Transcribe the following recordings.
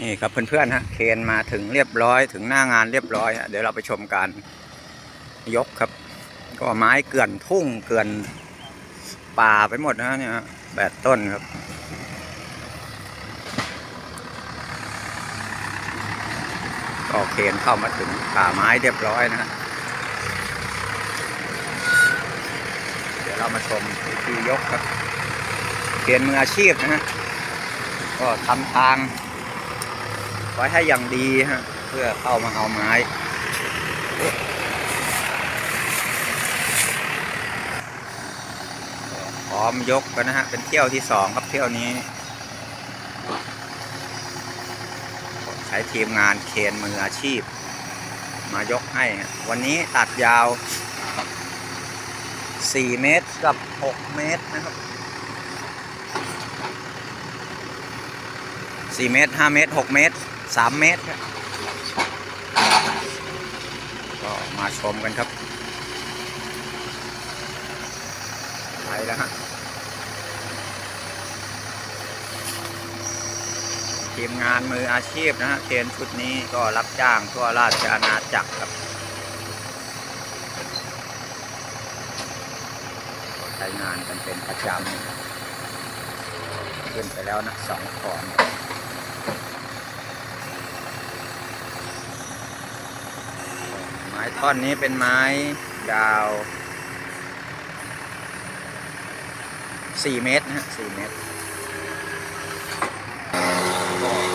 นี่ครับเพื่อนๆฮะเคนมาถึงเรียบร้อยถึงหน้างานเรียบร้อยฮะเดี๋ยวเราไปชมการยกครับ ก็ไม้เกลื่อนทุ่งเกลื่อนป่าไปหมดนะเนี่ยแปดต้นครับก็เคนเข้ามาถึงป่าไม้เรียบร้อยนะฮะเดี๋ยวเรามาชมวิธียกครับเคนมืออาชีพนะฮะก็ทำทาง ว้ให้อย่างดีฮะ เพื่อเข้ามาเอาไม้ พร้อมยกกันนะฮะ เป็นเที่ยวที่สองครับเที่ยวนี้ ใช้ทีมงานเคนมืออาชีพ มายกให้ฮะวันนี้ตัดยาว 4 เมตรกับ 6 เมตรนะครับ4เมตร5เมตร6เมตร 3เมตรครับก็มาชมกันครับไปแล้วฮะทีมงานมืออาชีพนะฮะเคนชุดนี้ก็รับจ้างทั่วราชอาณาจักรครับใช้งานกันเป็นประจำขึ้นไปแล้วนะสองขอน ม้ท่อนนี้เป็นไม้ยาว4เมตรนะฮะ4เมตร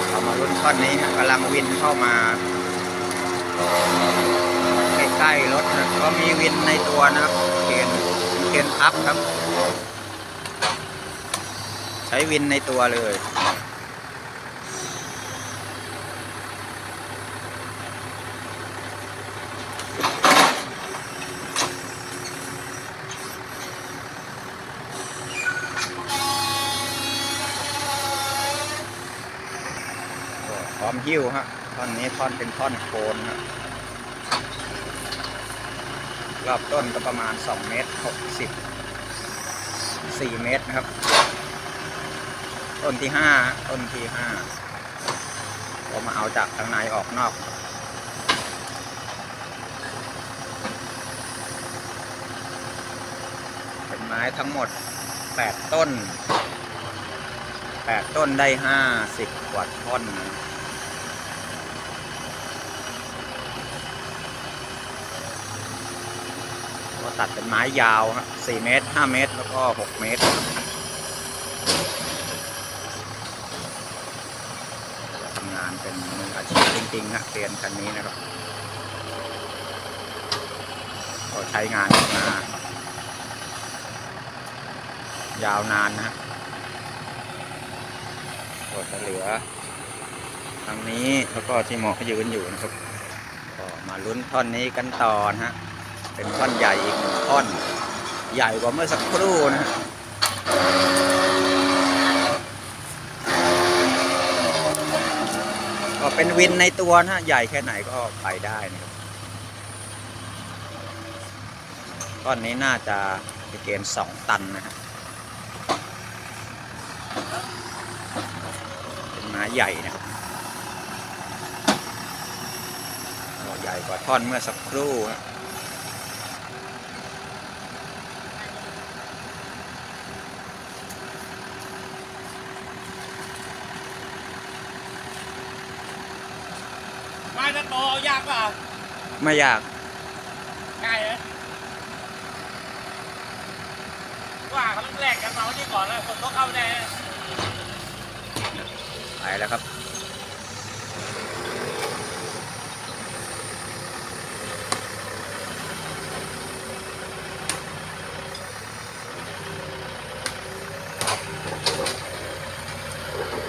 เรามาลุ้นท่อนนี้ฮะกำลังวินเข้ามาใกล้ๆรถนะก็มีวินในตัวนะครับเคนเคนพับครับ ใช้วินในตัวเลย มหิ้วฮะท่อนนี้ท่อนเป็นท่อนโคนฮะรอบต้นก็ประมาณ2เมตร60 4เมตรนะครับ ต้นที่5ต้นที่5ก็มาเอาจากข้างในออกนอกเป็นไม้ทั้งหมด 8 ต้น 8 ต้นได้ 50 กว่าท่อนนะ ก็ตัดเป็นไม้ยาวฮะ4เมตร5เมตร แล้วก็6เมตร ทำงานเป็นมืออาชีพจริงๆฮะเรียนคันนี้นะครับก็ใช้งานมายาวนานนะฮะก็จะเหลือทางนี้แล้วก็ที่หมอยืนอยู่นะครับก็มาลุ้นท่อนนี้กันต่อนะฮะ เป็นท่อนใหญ่อีกหนึ่งท่อน ใหญ่กว่าเมื่อสักครู่นะก็เป็นวินในตัวนะใหญ่แค่ไหนก็ไปได้นะครับก้อนนี้น่าจะเป็นเกณฑ์สองตันนะฮะเป็นไม้ใหญ่นะครับใหญ่กว่าท่อนเมื่อสักครู่ฮะ ไม้ตะโตเอายากเปล่าไม่ยากง่ายเลยว่าเขาต้องแลกกันมาวันนี้ก่อนแล้วคนต้องเข้าแน่ไปแล้วครับ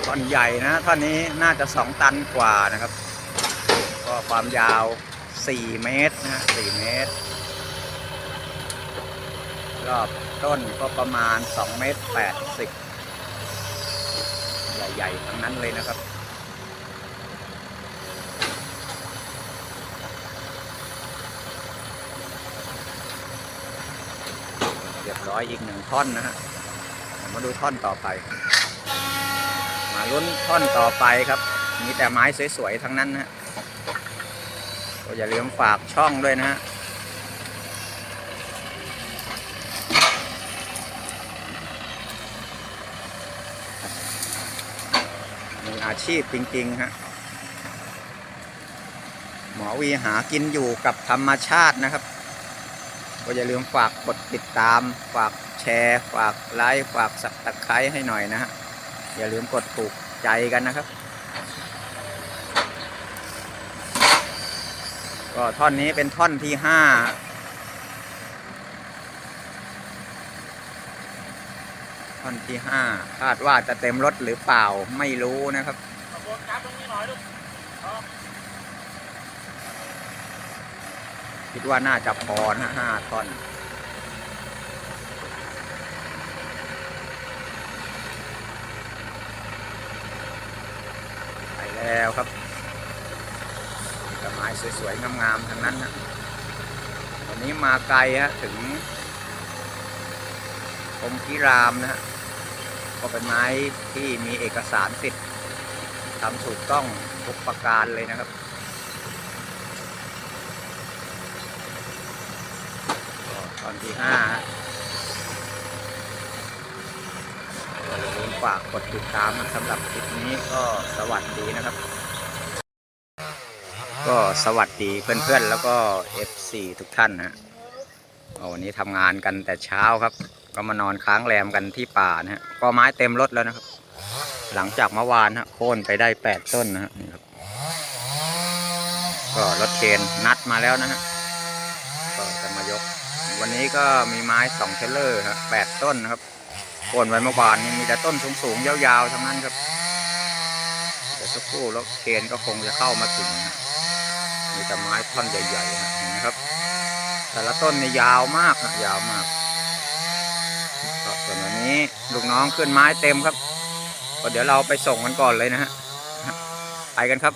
ท่อนใหญ่นะท่อนนี้น่าจะ2ตันกว่านะครับก็ ความยาว 4 เมตรนะฮะ4เมตร รอบต้นก็ประมาณ 2 เมตร 80 ใหญ่ๆ ทั้งนั้นเลยนะครับเรียบร้อยอีกหนึ่งท่อนนะฮะมาดูท่อนต่อไป มาลุ้นท่อนต่อไปครับ มีแต่ไม้สวยๆทั้งนั้นนะฮะ ก็อย่าลืมฝากช่องด้วยนะฮะมีอาชีพจริง ๆ ฮะ หมอวีหากินอยู่กับธรรมชาตินะครับ ก็อย่าลืมฝากกดติดตาม ฝากแชร์ ฝากไลค์ ฝากสับตะไคร้ให้หน่อยนะฮะ อย่าลืมกดถูกใจกันนะครับ ก็ท่อนนี้เป็นท่อนที่ห้าท่อนที่ห้าคาดว่าจะเต็มรถหรือเปล่าไม่รู้นะครับคิดว่าน่าจะพอนะห้าท่อนไปแล้วครับ ต้นไม้สวยๆงามๆทั้งนั้นนะวันนี้มาไกลฮะถึงกรมพิรามนะฮะก็เป็นไม้ที่มีเอกสารสิทธิ์ทำถูกต้องทุกประการเลยนะครับก็ตอนที่ห้าฮะก็อย่าลืมฝากกดติดตามนะสำหรับคลิปนี้ก็สวัสดีนะครับ ก็สวัสดีเพื่อนๆ แล้วก็ FC ทุกท่านนะฮะวันนี้ทำงานกันแต่เช้าครับ ก็มานอนค้างแรมกันที่ป่านะฮะก็ไม้เต็มรถแล้วนะครับ หลังจากเมื่อวานฮะโค่นไปได้แปดต้นนะฮะนี่ครับก็รถเคนนัดมาแล้วนะฮะก็จะมายก วันนี้ก็มีไม้สองเทรลเลอร์ครับแปดต้นนะครับโค่นไว้เมื่อวานนี้มีแต่ต้นสูงๆยาวๆทั้งนั้นครับเดี๋ยวสักครู่รถเคนก็คงจะเข้ามาถึงนะ แต่ไม้ท่อนใหญ่ๆนะเห็นไหมครับ แต่ละต้นเนี่ยาวมากนะยาวมากก็ส่วนวันนี้ลูกน้องขึ้นไม้เต็มครับก็เดี๋ยวเราไปส่งกันก่อนเลยนะฮะไปกันครับ